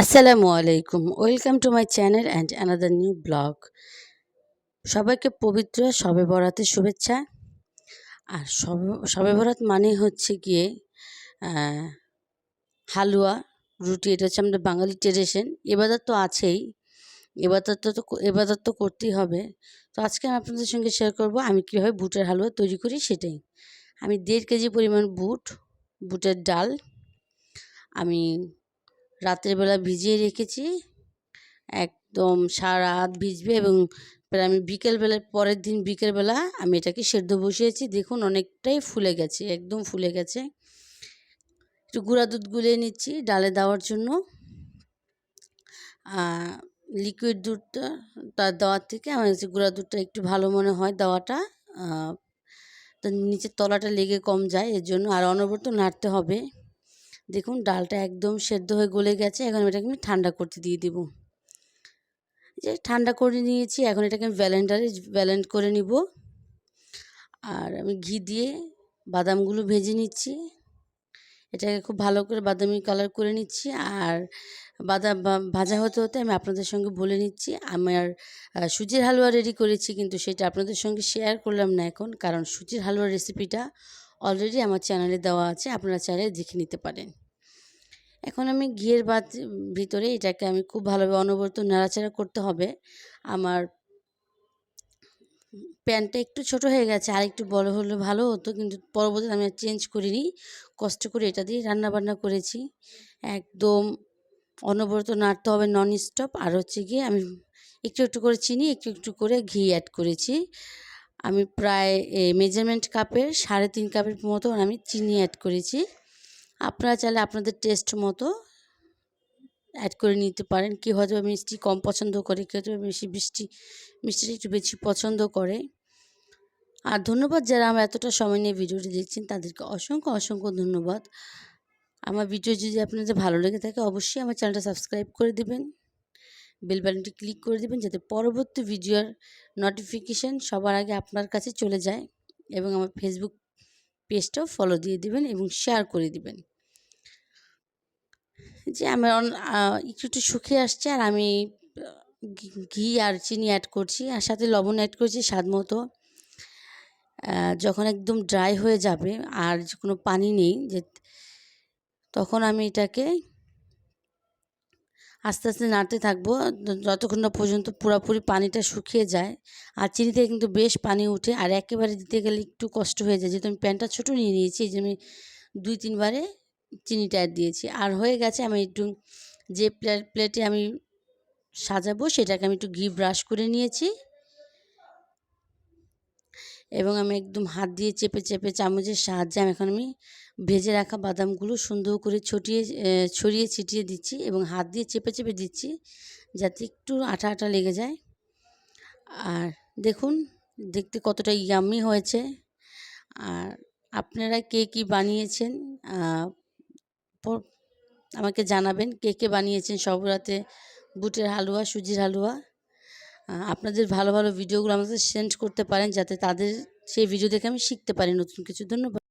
আসসালামু আলাইকুম। Welcome to my channel and another new blog সবাইকে পবিত্র শবে বরাতের শুভেচ্ছা। আর শবে বরাত মানে হচ্ছে গিয়ে হালুয়া, রুটি, এটা হচ্ছে আমাদের বাঙালি ট্রেডিশন এবাদত তো আছেই। এবাদত তো এবাদত তো করতেই হবে। তো আজকে আমি আপনাদের সঙ্গে শেয়ার করব, আমি কীভাবে বুটের হালুয়া তৈরি করি সেটাই। আমি দেড় কেজি পরিমাণ বুট, বুটের ডাল। আমি রাতের বেলা ভিজিয়ে রেখেছি। একদম সারা রাত ভিজবে এবং প্রায় আমি বিকেলবেলা পরের দিন বিকেলবেলা আমি এটাকে সেদ্ধ বসিয়েছি। দেখুন অনেকটাই ফুলে গেছে, একদম ফুলে গেছে। একটু গুঁড়া দুধ গুলিয়ে নিচ্ছি ডালে দেওয়ার জন্য। লিকুইড দুধটা তার দেওয়ার থেকে আমার কাছে গুঁড়া দুধটা একটু ভালো মনে হয় দেওয়াটা। তো নিচের তলাটা লেগে কম যায়, এর জন্য আর অনবরত নাড়তে হবে। দেখুন, ডালটা একদম সেদ্ধ হয়ে গলে গেছে। এখন এটাকে আমি ঠান্ডা করতে দিয়ে দেবো। যে ঠান্ডা করে নিয়েছি, এখন এটাকে আমি ব্যালেন্ডারে ব্যালেন্ড করে নিব। আর আমি ঘি দিয়ে বাদামগুলো ভেজে নিচ্ছি। এটাকে খুব ভালো করে বাদামি কালার করে নিচ্ছি। আর বাদাম ভাজা হতে হতে আমি আপনাদের সঙ্গে বলে নিচ্ছি, আমার সুজির হালুয়া রেডি করেছি, কিন্তু সেটা আপনাদের সঙ্গে শেয়ার করলাম না এখন, কারণ সুজির হালুয়ার রেসিপিটা অলরেডি আমার চ্যানেলে দেওয়া আছে, আপনারা চাইলে দেখে নিতে পারেন। এখন আমি ঘিয়ের বাদ ভিতরে এটাকে আমি খুব ভালোভাবে অনবরত নাড়াচাড়া করতে হবে। আমার প্যানটা একটু ছোট হয়ে গেছে, আর একটু বড় হলে ভালো হতো, কিন্তু পরবর্তীতে আমি চেঞ্জ করিনি। কষ্ট করে এটা দিয়ে রান্নাবান্না করেছি। একদম অনবরত নাড়তে হবে নন স্টপ আর হচ্ছে গিয়ে আমি একটু একটু করে চিনি, একটু একটু করে ঘি অ্যাড করেছি। আমি প্রায় মেজারমেন্ট কাপের সাড়ে তিন কাপের মতো আমি চিনি অ্যাড করেছি। আপনারা চাইলে আপনাদের টেস্ট মতো অ্যাড করে নিতে পারেন। কেউ হয়তো মিষ্টি কম পছন্দ করে, কেউ হয়তো বেশি মিষ্টি, মিষ্টিটা একটু বেশি পছন্দ করে। আর ধন্যবাদ যারা আমার এতটা সময় নিয়ে ভিডিওটি দেখছেন, তাদেরকে অসংখ্য অসংখ্য ধন্যবাদ। আমার ভিডিও যদি আপনাদের ভালো লেগে থাকে, অবশ্যই আমার চ্যানেলটা সাবস্ক্রাইব করে দেবেন। বেল বাটনটি ক্লিক করে দেবেন যাতে পরবর্তী ভিডিওর নোটিফিকেশান সবার আগে আপনার কাছে চলে যায় এবং আমার ফেসবুক পেজটাও ফলো দিয়ে দিবেন এবং শেয়ার করে দিবেন। যে আমার একটু একটু শুকিয়ে আসছে আর আমি ঘি আর চিনি অ্যাড করছি আর সাথে লবণ অ্যাড করছি স্বাদ মতো। যখন একদম ড্রাই হয়ে যাবে আর কোনো পানি নেই যে, তখন আমি এটাকে আস্তে আস্তে নাড়তে থাকব। যতক্ষণ না পর্যন্ত পুরোপুরি পানিটা শুকিয়ে যায়। আর চিনিতে কিন্তু বেশ পানি উঠে, আর একেবারে দিতে গেলে একটু কষ্ট হয়ে যায়। যেহেতু আমি প্যানটা ছোটো নিয়ে নিয়েছি, এই যে আমি দুই, তিনবারে চিনিটা দিয়েছি। আর হয়ে গেছে, আমি একটু যে প্লেটে আমি সাজাবো, সেটাকে আমি একটু ঘি ব্রাশ করে নিয়েছি। এবং আমি একদম হাত দিয়ে চেপে চেপে চামচের সাহায্যে আমি এখন আমি ভেজে রাখা বাদামগুলো সুন্দর করে ছটিয়ে ছড়িয়ে ছিটিয়ে দিচ্ছি এবং হাত দিয়ে চেপে চেপে দিচ্ছি যাতে একটু আঠা আঠা লেগে যায়। আর দেখুন, দেখতে কতটা ইয়াম্মি হয়েছে। আর আপনারা কে কী বানিয়েছেন আমাকে জানাবেন কে কে বানিয়েছেন সব রাতে বুটের হালুয়া, সুজির হালুয়া। আপনাদের ভালো ভালো ভিডিওগুলো আমাদের সেন্ড করতে পারেন যাতে তাদের সেই ভিডিও দেখে আমি শিখতে পারি নতুন কিছু। ধন্যবাদ।